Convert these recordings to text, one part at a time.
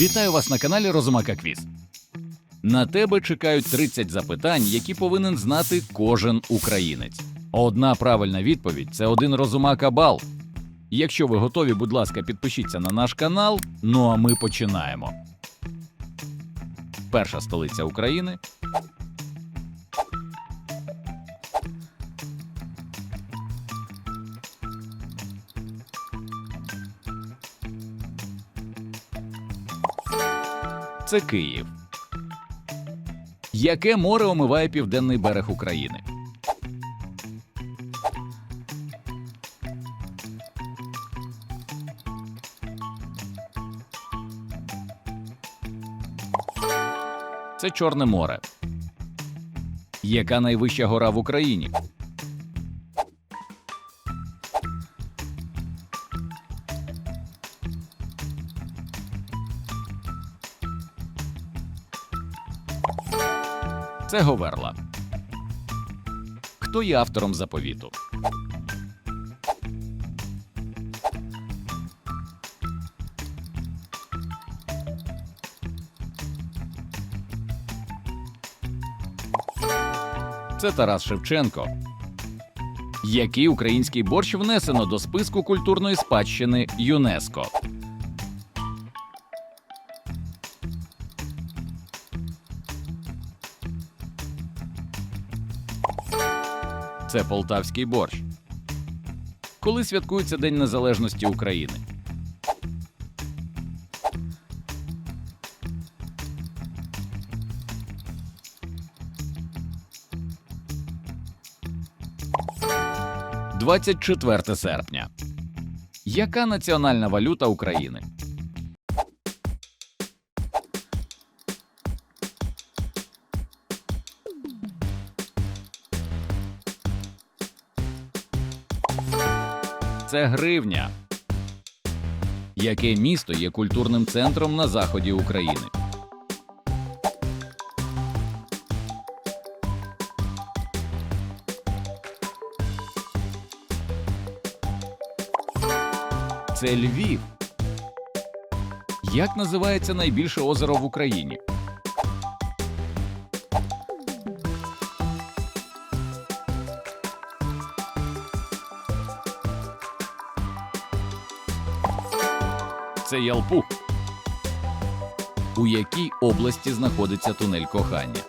Вітаю вас на каналі Розумака Квіз. На тебе чекають 30 запитань, які повинен знати кожен українець. Одна правильна відповідь це один розумака бал. Якщо ви готові, будь ласка, підпишіться на наш канал. Ну а ми починаємо. Перша столиця України. Це Київ. Яке море омиває південний берег України? Це Чорне море. Яка найвища гора в Україні? Це Говерла. Хто є автором заповіту? Це Тарас Шевченко. Який український борщ внесено до списку культурної спадщини ЮНЕСКО? Це полтавський борщ. Коли святкується День Незалежності України? – 24 серпня. Яка національна валюта України? Це гривня. Яке місто є культурним центром на заході України? Це Львів. Як називається найбільше озеро в Україні? Це Ялпух. У якій області знаходиться тунель кохання?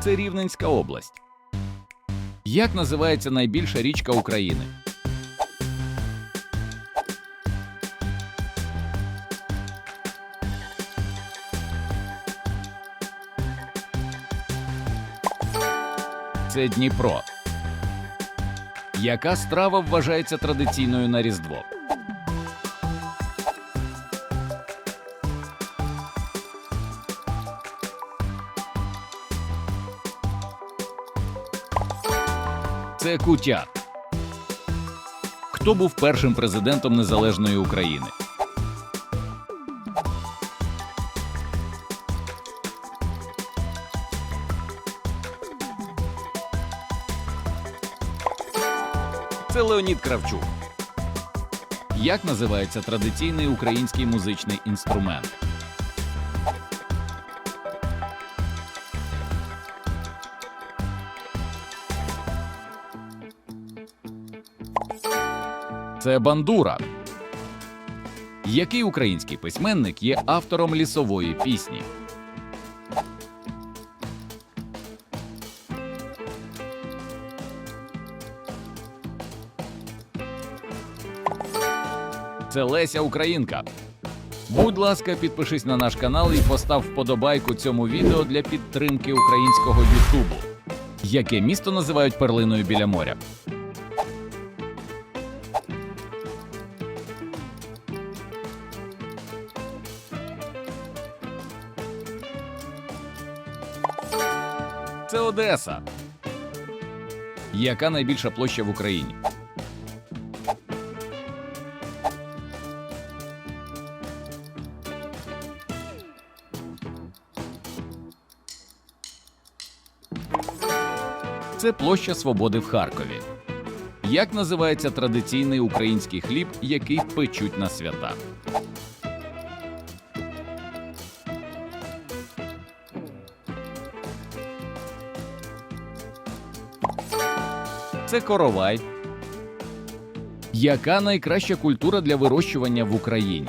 Це Рівненська область. Як називається найбільша річка України? Це Дніпро. Яка страва вважається традиційною на Різдво? Це Кутя. Хто був першим президентом незалежної України? Це Леонід Кравчук. Як називається традиційний український музичний інструмент? Це бандура. Який український письменник є автором лісової пісні? Це Леся Українка. Будь ласка, підпишись на наш канал і постав вподобайку цьому відео для підтримки українського Ютубу. Яке місто називають перлиною біля моря? Це Одеса. Яка найбільша площа в Україні? Це площа Свободи в Харкові. Як називається традиційний український хліб, який печуть на свята? Це коровай. Яка найкраща культура для вирощування в Україні?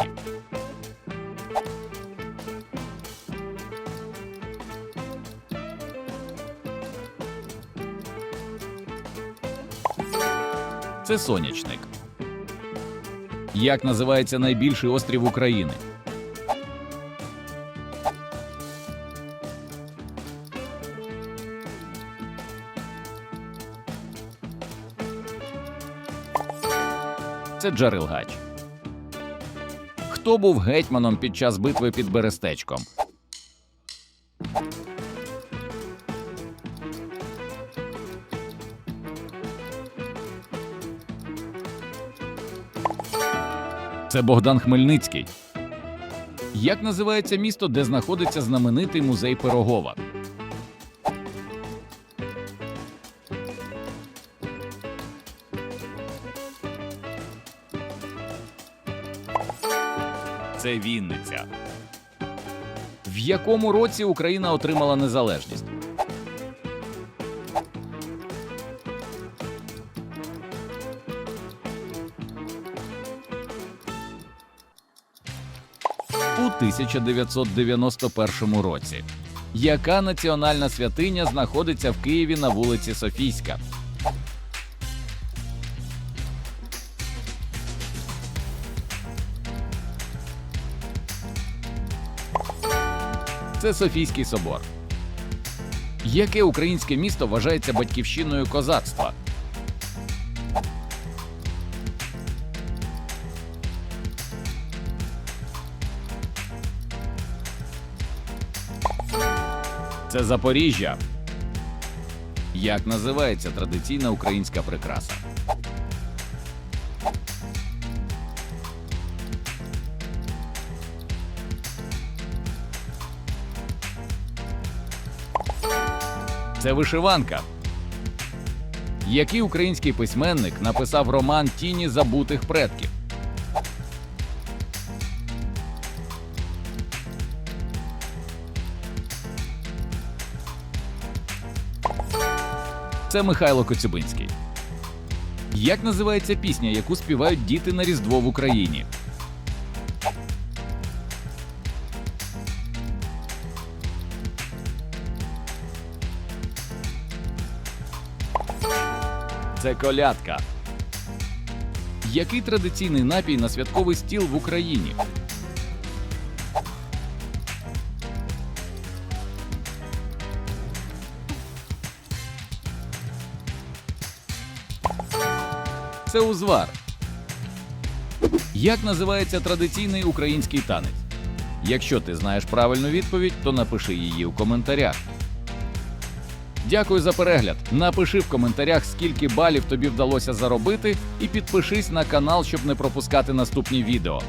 Це сонячник. Як називається найбільший острів України? Це Джарилгач. Хто був гетьманом під час битви під Берестечком? Це Богдан Хмельницький. Як називається місто, де знаходиться знаменитий музей Пирогова? Це Вінниця. В якому році Україна отримала незалежність? 1991 році. Яка національна святиня знаходиться в Києві на вулиці Софійська? Це Софійський собор. Яке українське місто вважається батьківщиною козацтва? Це Запоріжжя. Як називається традиційна українська прикраса? Це вишиванка. Який український письменник написав роман Тіні забутих предків? Це Михайло Коцюбинський. Як називається пісня, яку співають діти на Різдво в Україні? Це колядка. Який традиційний напій на святковий стіл в Україні? Це узвар. Як називається традиційний український танець? Якщо ти знаєш правильну відповідь, то напиши її у коментарях. Дякую за перегляд. Напиши в коментарях, скільки балів тобі вдалося заробити, і підпишись на канал, щоб не пропускати наступні відео.